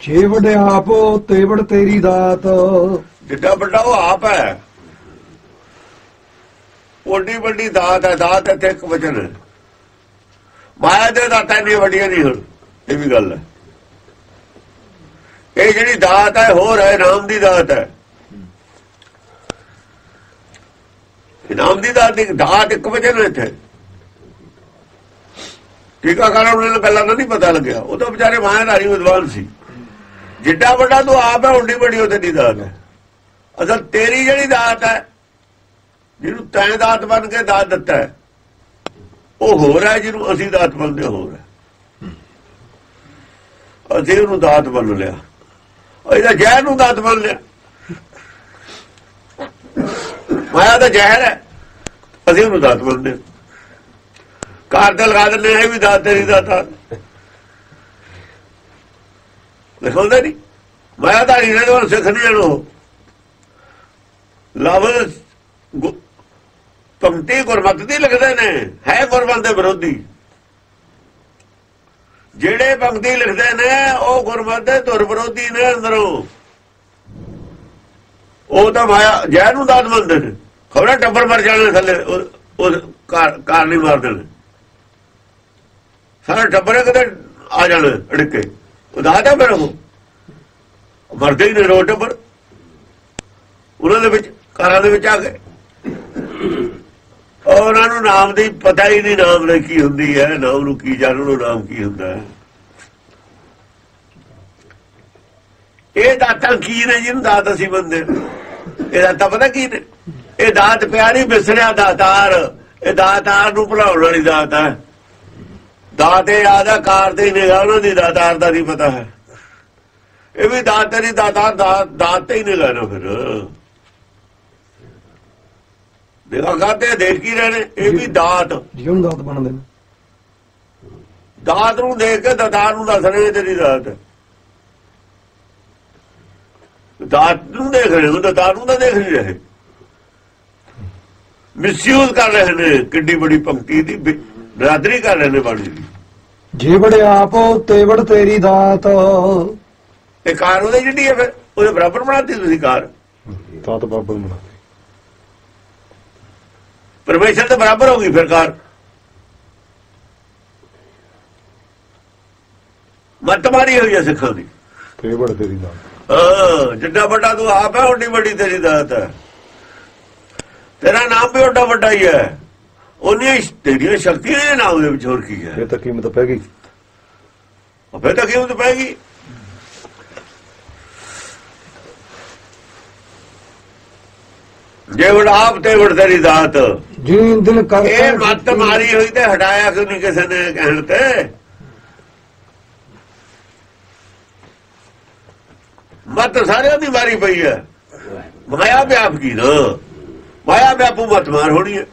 ਛੇ ਵੱਡੇ ਆਪੋ ਤੇਵੜ ਤੇਰੀ ਦਾਤ। ਜਿੱਡਾ ਵੱਡਾ ਉਹ ਆਪ ਹੈ। ਓਡੀ ਵੱਡੀ ਦਾਤ ਹੈ, ਦਾਤ ਇੱਥੇ ਇੱਕ ਵਚਨ। ਹੈ ਮਾਇਆ ਦੇ ਦਾਤਾਂ ਇੰਨੀ ਵੱਡੀਆਂ ਨਹੀਂ ਹੁਣ, ਇਹ ਵੀ ਗੱਲ ਹੈ। ਇਹ ਜਿਹੜੀ ਦਾਤ ਹੈ, ਹੋਰ ਹੈ, ਨਾਮ ਦੀ ਦਾਤ ਹੈ। ਨਾਮ ਦੀ ਦਾਤ ਇੱਕ ਦਾਤ ਇੱਕ ਵਚਨ ਹੈ ਇੱਥੇ। ਟੀਕਾਕਾਰਾਂ ਨੂੰ ਇਹਨਾਂ ਗੱਲਾਂ ਦਾ ਨਹੀਂ ਪਤਾ ਲੱਗਿਆ। ਉਹ ਤਾਂ ਵਿਚਾਰੇ ਮਾਇਆਧਾਰੀ ਵਿਦਵਾਨ ਸੀ। ਜਿੱਡਾ ਵੱਡਾ ਤੂੰ ਆਪ ਹੈ ਓਡੀ ਵੱਡੀ ਉਹਦੇ ਦੀ ਦਾਤ ਹੈ। ਅਸਲ ਤੇਰੀ ਜਿਹੜੀ ਦਾਤ ਹੈ, ਜਿਹਨੂੰ ਤੈਂ ਦਾਤ ਬਣ ਕੇ ਦਾਤ ਦਿੱਤਾ ਹੈ, ਉਹ ਹੋਰ ਹੈ, ਜਿਹਨੂੰ ਅਸੀਂ ਦਾਤ ਬਣਦੇ ਹੋਰ ਹੈ। ਅਸੀਂ ਉਹਨੂੰ ਦਾਤ ਬੰਨ ਲਿਆ। ਉਹ ਇਹਦਾ ਜ਼ਹਿਰ ਨੂੰ ਦਾਤ ਬਣ ਲਿਆ। ਮਾਇਆ ਦਾ ਜ਼ਹਿਰ ਹੈ, ਅਸੀਂ ਉਹਨੂੰ ਦਾਤ ਬਣਦੇ ਕਾਰ ਤੇ ਲਗਾ ਦਿੰਦੇ ਇਹ ਵੀ ਦਾਤ ਤੇਰੀ ਦਾਤਾ ਲਿਖਉਂਦੇ ਨਹੀਂ ਮਾਇਆ ਦਾ ਨਹੀਂ ਰਹੇ ਸਿੱਖ ਨਹੀਂ ਜਾਣੋ ਲਫ਼ਜ਼ ਪੰਕਤੀ ਗੁਰਮਤਿ ਦੀ ਲਿਖਦੇ ਨੇ, ਹੈ ਗੁਰਮਤਿ ਦੇ ਵਿਰੋਧੀ। ਜਿਹੜੇ ਪੰਕਤੀ ਲਿਖਦੇ ਨੇ, ਉਹ ਗੁਰਮਤ ਦੇ ਧੁਰ ਵਿਰੋਧੀ ਨੇ ਅੰਦਰੋਂ। ਉਹ ਤਾਂ ਮਾਇਆ ਜੈ ਨੂੰ ਦਾਤ ਮੰਨਦੇ ਨੇ। ਖਬਰਾਂ ਟੱਬਰ ਮਰ ਜਾਣੇ ਥੱਲੇ, ਉਹ ਉਹ ਕਾਰ ਕਾਰ ਨਹੀਂ ਮਾਰ ਦੇਣੇ ਸਾਰਾ ਟੱਬਰ ਕਿਤੇ ਆ ਜਾਣਾ, ਅੜਕੇ। ਉਹ ਦਾਤ ਹੈ ਫਿਰ ਉਹ ਮਰਦੇ ਹੀ ਨੇ ਰੋ ਟੱਬਰ ਉਹਨਾਂ ਦੇ ਵਿੱਚ, ਕਾਰਾਂ ਦੇ ਵਿੱਚ ਆ ਗਏ ਉਹਨਾਂ ਨੂੰ ਨਾਮ ਦੀ ਪਤਾ ਹੀ ਨਹੀਂ ਨਾਮ ਨੇ ਕੀ ਹੁੰਦੀ ਹੈ, ਨਾਮ ਨੂੰ ਕੀ ਜਾਣੋ ਨੂੰ ਨਾਮ ਕੀ ਹੁੰਦਾ ਹੈ। ਇਹ ਦਾਤਾਂ ਕੀ ਨੇ ਜਿਹਨੂੰ ਦਾਤ ਅਸੀਂ ਬੰਦੇ ਇਹ ਦਾਤਾਂ ਪਤਾ ਕੀ ਨੇ? ਇਹ ਦਾਤ ਪਿਆਰੀ ਬਿਸਰਿਆ ਦਾਤਾਰ। ਇਹ ਦਾਤਾਰ ਨੂੰ ਭੁਲਾਉਣ ਵਾਲੀ ਦਾਤ ਹੈ। ਦਾਤੇ ਆਦਾ ਕਾਰ ਤੇ ਨਿਗਾਹ ਉਹਨਾਂ ਦੀ ਦਾਤਾਰ ਦਾ ਨਹੀਂ ਪਤਾ ਹੈ। ਇਹ ਵੀ ਦਾਤ ਤੇਰੀ ਦਾਤਾਰ ਦਾਤ ਦਾਤ ਤੇ ਹੀ ਨਿਗਾਹ ਨਾ ਫਿਰ। ਨਿਗਾਹ ਕਰਦੇ ਦੇਖ ਕੀ ਰਹੇ ਨੇ ਇਹ ਵੀ ਦਾਤ। ਜਿਹਨੂੰ ਦਾਤ ਬਣਦੇ ਨੇ। ਦਾਤ ਨੂੰ ਦੇਖ ਕੇ ਦਾਤਾਰ ਨੂੰ ਦੱਸ ਰਹੇ ਤੇਰੀ ਦਾਤ। ਦਾਤ ਨੂੰ ਦੇਖ ਰਹੇ ਹੋ ਦਾਤਾਰ ਨੂੰ ਤਾਂ ਦੇਖ ਨਹੀਂ ਰਹੇ। ਮਿਸਯੂਜ਼ ਕਰ ਰਹੇ ਨੇ ਕਿੱਡੀ ਬੜੀ ਪੰਕਤੀ ਦੀ ਬਰਾਦਰੀ ਕਰ ਰਹੇ ਨੇ ਬਾਣੀ ਦੀ। ਜੇ ਵੱਡੇ ਆਪੋ ਤੇਵੜ ਤੇਰੀ ਦਾਤ। ਇਹ ਕਾਰ ਉਹਦੇ ਜਿਹੜੀ ਹੈ ਫਿਰ ਉਹਦੇ ਬਰਾਬਰ ਬਣਾਤੀ ਤੁਸੀਂ ਕਾਰ? ਤਾਤ ਬਾਬਾ ਬਣਾ ਪਰਮੇਸ਼ਰ ਦੇ ਬਰਾਬਰ ਹੋ ਗਈ ਫਿਰ ਕਾਰ। ਮੱਤ ਮਾਰੀ ਹੋਈ ਹੈ ਸਿੱਖਾਂ ਦੀ ਤੇ ਬੜ ਤੇਰੀ ਦਾ ਹਾਂ ਜਿੱਡਾ ਵੱਡਾ ਤੂੰ ਆਪ ਹੈ ਓਡੀ ਵੱਡੀ ਤੇਰੀ ਦਾਤ ਹੈ। ਤੇਰਾ ਨਾਮ ਵੀ ਓਡਾ ਵੱਡਾ ਹੀ ਹੈ। ਉਹਨੀਆਂ ਹੀ ਤੇਰੀਆਂ ਸ਼ਕਤੀਆਂ ਨੇ ਨਾਮ ਦੇ ਵਿੱਚ ਹੋਰ ਕੀ ਹੈ? ਇਹ ਤਾਂ ਕੀਮਤ ਪੈ ਗਈ। ਫੇਰ ਤਾਂ ਕੀਮਤ ਪੈ ਗਈ। ਜੇ ਵਡ ਆਪ ਤੇ ਤੇਰੀ ਦਾਤ। ਜਿਨ ਦਿਨ ਕਰ ਇਹ ਮੱਤ ਮਾਰੀ ਹੋਈ ਤੇ ਹਟਾਇਆ ਕਿਉਂ ਨਹੀਂ ਕਿਸੇ ਨੇ ਕਹਿਣ ਤੇ? ਮੱਤ ਸਾਰਿਆਂ ਦੀ ਮਾਰੀ ਪਈ ਹੈ। ਮਾਇਆ ਵਿਆਪ ਕੀ ਨਾ? ਮਾਇਆ ਵਿਆਪੂ ਮੱਤ ਮਾਰ ਹੋਣੀ ਹੈ।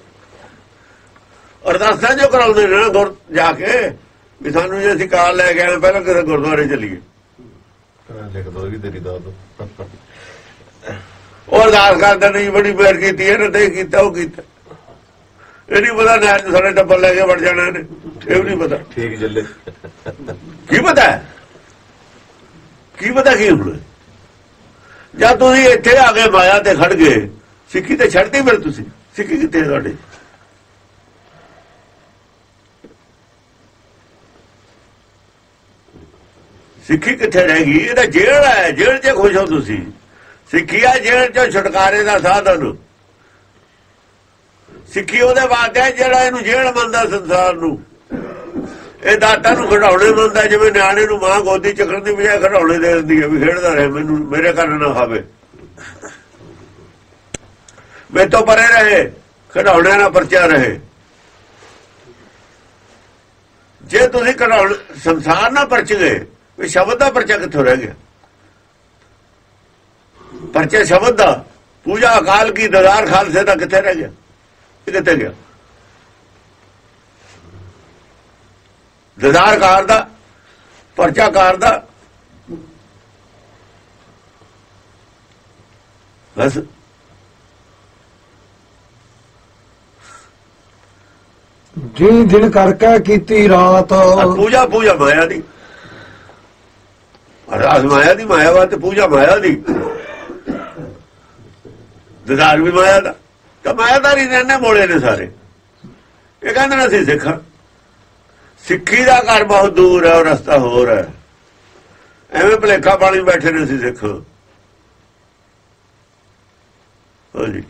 ਅਰਦਾਸਾਂ ਜੋ ਕਰਾਉਂਦੇ ਨੇ ਨਾ ਗੁਰ ਜਾ ਕੇ ਵੀ ਸਾਨੂੰ ਜੇ ਅਸੀਂ ਕਾਰ ਲੈ ਕੇ ਆਏ ਪਹਿਲਾਂ ਕਿਸੇ ਗੁਰਦੁਆਰੇ ਚੱਲੀਏ। ਲਿਖ ਦੋ ਵੀ ਤੇਰੀ ਦਾਤ। ਉਹ ਅਰਦਾਸ ਕਰਦੇ ਨਹੀਂ ਬੜੀ ਮਿਹਰ ਕੀਤੀ ਇਹਨੇ ਤੇ ਕੀਤਾ ਉਹ ਕੀਤਾ। ਇਹ ਨਹੀਂ ਪਤਾ ਨਾ ਸਾਰੇ ਟੱਬਰ ਲੈ ਕੇ ਵੜ ਜਾਣਾ ਇਹਨੇ। ਇਹ ਨਹੀਂ ਪਤਾ। ਠੀਕ ਜੱਲੇ। ਕੀ ਪਤਾ? ਕੀ ਪਤਾ ਕੀ ਹੁਣ? ਜਦ ਤੁਸੀਂ ਇੱਥੇ ਆ ਗਏ ਮਾਇਆ ਤੇ ਖੜ ਗਏ ਸਿੱਖੀ ਤੇ ਛੱਡਤੀ ਫਿਰ ਤੁਸੀਂ? ਸਿੱਖੀ ਕਿੱਥੇ ਤੁਹਾਡੀ? ਸਿੱਖੀ ਕਿੱਥੇ ਰਹਿ ਗਈ? ਇਹ ਤਾਂ ਜੇਲ੍ਹ ਹੈ, ਜੇਲ੍ਹ 'ਚ ਖੁਸ਼ ਹੋ ਤੁਸੀਂ। ਸਿੱਖੀ ਆ ਜੇਲ੍ਹ ਚ ਛੁਟਕਾਰੇ ਦਾ ਸਾਧਨ। ਸਿੱਖੀ ਉਹਦੇ ਬਾਅਦ ਹੈ ਜਿਹੜਾ ਇਹਨੂੰ ਜੇਲ੍ਹ ਮੰਨਦਾ ਸੰਸਾਰ ਨੂੰ। ਇਹ ਦਾਤਾ ਨੂੰ ਖੜਾਉਣੇ ਮੰਨਦਾ, ਜਿਵੇਂ ਨਿਆਣੇ ਨੂੰ ਮਾਂ ਗੋਦੀ ਚੱਕਣ ਦੀ ਬਜਾਏ ਖੜਾਉਣੇ ਦੇ ਦਿੰਦੀ ਹੈ ਵੀ ਖੇਡਦਾ ਰਹੇ, ਮੈਨੂੰ, ਮੇਰੇ ਘਰ ਨਾ ਖਾਵੇ। ਮੈਂ ਤੋਂ ਪਰੇ ਰਹੇ ਖੜਾਉਣੇ ਨਾਲ ਪਰਚਾ ਰਹੇ। ਜੇ ਤੁਸੀਂ ਖੜਾਉਣ ਸੰਸਾਰ ਨਾਲ ਪਰਚ ਗਏ ਵੀ ਸ਼ਬਦ ਦਾ ਪਰਚਾ ਕਿੱਥੋਂ ਰਹਿ ਗਿਆ? ਪਰਚਾ ਸ਼ਬਦ ਦਾ। ਪੂਜਾ ਅਕਾਲ ਕੀ ਦਜ਼ਾਰ ਖਾਲਸੇ ਦਾ ਕਿੱਥੇ ਰਹਿ ਗਿਆ? ਇਹ ਕਿੱਥੇ ਗਿਆ? ਦਜ਼ਾਰ ਕਾਰ ਦਾ ਪਰਚਾ ਕਾਰ ਦਾ। ਬਸ। ਜਿਨ ਦਿਨ ਕਰਕੇ ਕੀਤੀ ਰਾਤ। ਪੂਜਾ ਪੂਜਾ ਮਾਇਆ ਦੀ। ਅਰਦਾਸ ਮਾਇਆ ਦੀ, ਮਾਇਆ ਤੇ ਪੂਜਾ ਮਾਇਆ ਦੀ। ਦਿਦਾਰ ਵੀ ਮਾਇਆ ਦਾ। ਤਾਂ ਮਾਇਆਦਾਰੀ ਨੇ ਨੇ ਮੋੜੇ ਨੇ ਸਾਰੇ। ਇਹ ਕਹਿੰਦੇ ਨੇ ਅਸੀਂ ਸਿੱਖ ਹਾਂ। ਸਿੱਖੀ ਦਾ ਘਰ ਬਹੁਤ ਦੂਰ ਹੈ, ਉਹ ਰਸਤਾ ਹੋਰ ਹੈ। ਐਵੇਂ ਭਲੇਖਾ ਪਾਣੀ ਬੈਠੇ ਨੇ ਅਸੀਂ ਸਿੱਖ। ਹਾਂਜੀ